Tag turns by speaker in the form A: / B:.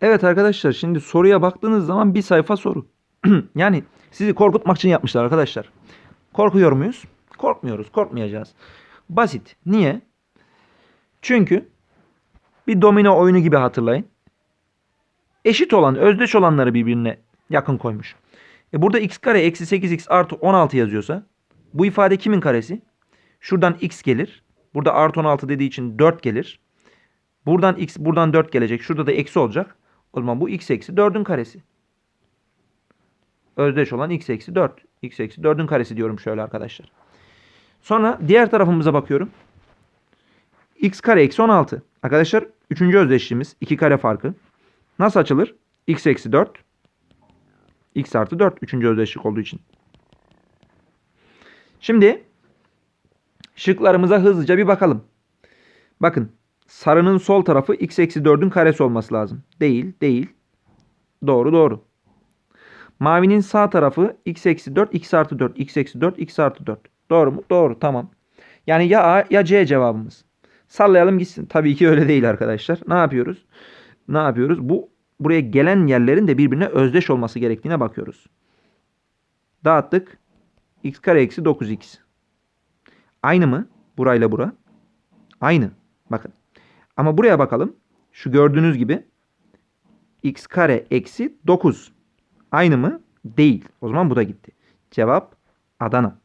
A: Evet arkadaşlar şimdi soruya baktığınız zaman bir sayfa soru. yani sizi korkutmak için yapmışlar arkadaşlar. Korkuyor muyuz? Korkmuyoruz. Korkmayacağız. Basit. Niye? Çünkü bir domino oyunu gibi hatırlayın. Eşit olan, özdeş olanları birbirine yakın koymuş. E burada x kare eksi 8x artı 16 yazıyorsa bu ifade kimin karesi? Şuradan x gelir. Burada artı 16 dediği için 4 gelir. Buradan x buradan 4 gelecek. Şurada da eksi olacak. O zaman bu x eksi 4'ün karesi. Özdeş olan x eksi 4. x eksi 4'ün karesi diyorum şöyle arkadaşlar. Sonra diğer tarafımıza bakıyorum. x kare eksi 16. Arkadaşlar 3. özdeşliğimiz 2 kare farkı. Nasıl açılır? x eksi 4. x artı 4. 3. özdeşlik olduğu için. Şimdi şıklarımıza hızlıca bir bakalım. Bakın sarının sol tarafı x eksi 4'ün karesi olması lazım. Değil, değil. Doğru, doğru. Mavinin sağ tarafı x eksi 4, x artı 4, x eksi 4, x artı 4. Doğru mu? Doğru, tamam. Yani ya A ya C cevabımız. Sallayalım gitsin. Tabii ki öyle değil arkadaşlar. Ne yapıyoruz? Ne yapıyoruz? Bu buraya gelen yerlerin de birbirine özdeş olması gerektiğine bakıyoruz. Dağıttık. x kare eksi 9x. Aynı mı? Burayla bura. Aynı. Bakın. Ama buraya bakalım. Şu gördüğünüz gibi x kare eksi 9. Aynı mı? Değil. O zaman bu da gitti. Cevap Adana.